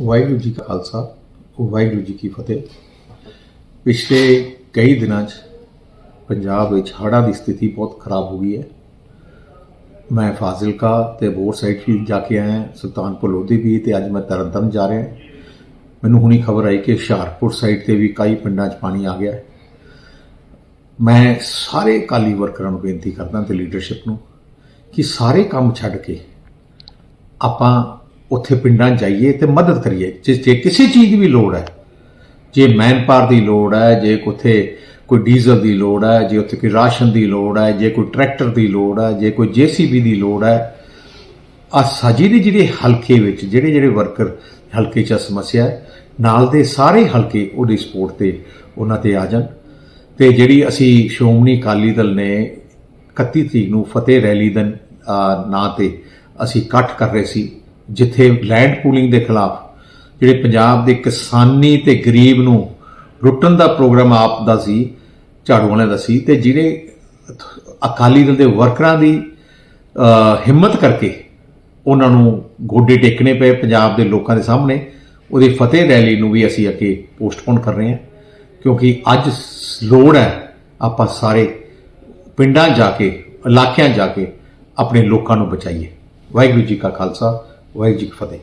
ਵਾਹਿਗੁਰੂ ਜੀ ਕਾ ਖਾਲਸਾ ਵਾਹਿਗੁਰੂ ਜੀ ਕੀ ਫਤਿਹ। ਪਿਛਲੇ ਕਈ ਦਿਨਾਂ 'ਚ ਪੰਜਾਬ ਵਿੱਚ ਹੜ੍ਹਾਂ ਦੀ ਸਥਿਤੀ ਬਹੁਤ ਖਰਾਬ ਹੋ ਗਈ ਹੈ। ਮੈਂ ਫਾਜ਼ਿਲਕਾ ਤੇ ਬੋਰ ਸਾਈਡ ਵੀ ਜਾ ਕੇ ਆਇਆ, ਸੁਲਤਾਨਪੁਰ ਲੋਧੀ ਵੀ, ਤੇ ਅੱਜ ਮੈਂ ਤਰਨਤਾਰਨ ਜਾ ਰਿਹਾ। ਮੈਨੂੰ ਹੁਣੀ ਖਬਰ ਆਈ ਕਿ ਹੁਸ਼ਿਆਰਪੁਰ ਸਾਈਡ ਤੇ ਵੀ ਕਈ ਪਿੰਡਾਂ 'ਚ ਪਾਣੀ ਆ ਗਿਆ ਮੈਂ ਸਾਰੇ ਕਾਲੀ ਵਰਕਰਾਂ ਨੂੰ ਬੇਨਤੀ ਕਰਦਾ ਤੇ ਲੀਡਰਸ਼ਿਪ ਨੂੰ ਕਿ ਸਾਰੇ ਕੰਮ ਛੱਡ ਕੇ ਆਪਾਂ ਉੱਥੇ ਪਿੰਡਾਂ 'ਚ ਜਾਈਏ ਤੇ ਮਦਦ ਕਰੀਏ। ਜੇ ਜੇ ਕਿਸੇ ਚੀਜ਼ ਦੀ ਵੀ ਲੋੜ ਹੈ, ਜੇ ਮੈਨਪਾਵਰ ਦੀ ਲੋੜ ਹੈ, ਜੇ ਉੱਥੇ ਕੋਈ ਡੀਜ਼ਲ ਦੀ ਲੋੜ ਹੈ, ਜੇ ਉੱਥੇ ਕੋਈ ਰਾਸ਼ਨ ਦੀ ਲੋੜ ਹੈ, ਜੇ ਕੋਈ ਟਰੈਕਟਰ ਦੀ ਲੋੜ ਹੈ, ਜੇ ਕੋਈ ਜੀਸੀਬੀ ਦੀ ਲੋੜ ਹੈ ਆ ਸਾਜੀ ਦੇ ਜਿਹੜੇ ਹਲਕੇ ਵਿੱਚ ਜਿਹੜੇ ਜਿਹੜੇ ਵਰਕਰ ਹਲਕੇ 'ਚ ਸਮੱਸਿਆ ਨਾਲ ਦੇ ਸਾਰੇ ਹਲਕੇ ਉਹਦੀ ਸਪੋਰਟ ਤੇ ਉਹਨਾਂ ਤੇ ਆ ਜਾਣ। ਤੇ ਜਿਹੜੀ ਅਸੀਂ ਸ਼੍ਰੋਮਣੀ ਅਕਾਲੀ ਦਲ ਨੇ 31 ਤਰੀਕ ਨੂੰ ਫਤਿਹ ਰੈਲੀ ਦਾ ਨਾਂ ਤੇ ਅਸੀਂ ਇਕੱਠ ਕਰ ਰਹੇ ਸੀ ਜਿੱਥੇ ਲੈਂਡ ਪੂਲਿੰਗ ਦੇ ਖਿਲਾਫ ਜਿਹੜੇ ਪੰਜਾਬ ਦੇ ਕਿਸਾਨੀ ਤੇ ਗਰੀਬ ਨੂੰ ਲੁੱਟਣ ਦਾ ਪ੍ਰੋਗਰਾਮ ਆਪ ਦਾ ਸੀ, ਝਾੜੂ ਵਾਲਿਆਂ ਦਾ ਸੀ, ਤੇ ਜਿਹੜੇ ਅਕਾਲੀ ਦਲ ਦੇ ਵਰਕਰਾਂ ਦੀ ਹਿੰਮਤ ਕਰਕੇ ਉਹਨਾਂ ਨੂੰ ਗੋਡੇ ਟੇਕਣੇ ਪਏ ਪੰਜਾਬ ਦੇ ਲੋਕਾਂ ਦੇ ਸਾਹਮਣੇ, ਉਹਦੀ ਫਤਿਹ ਰੈਲੀ ਨੂੰ ਵੀ ਅਸੀਂ ਅੱਗੇ ਪੋਸਟਪੋਨ ਕਰ ਰਹੇ ਹਾਂ, ਕਿਉਂਕਿ ਅੱਜ ਸ- ਲੋੜ ਹੈ ਆਪਾਂ ਸਾਰੇ ਪਿੰਡਾਂ ਜਾ ਕੇ, ਇਲਾਕਿਆਂ ਜਾ ਕੇ ਆਪਣੇ ਲੋਕਾਂ ਨੂੰ ਬਚਾਈਏ। ਵਾਹਿਗੁਰੂ ਜੀ ਕਾ ਖਾਲਸਾ ਵਾਹਿਗੁਰੂ ਜੀ ਕੀ ਫਤਿਹ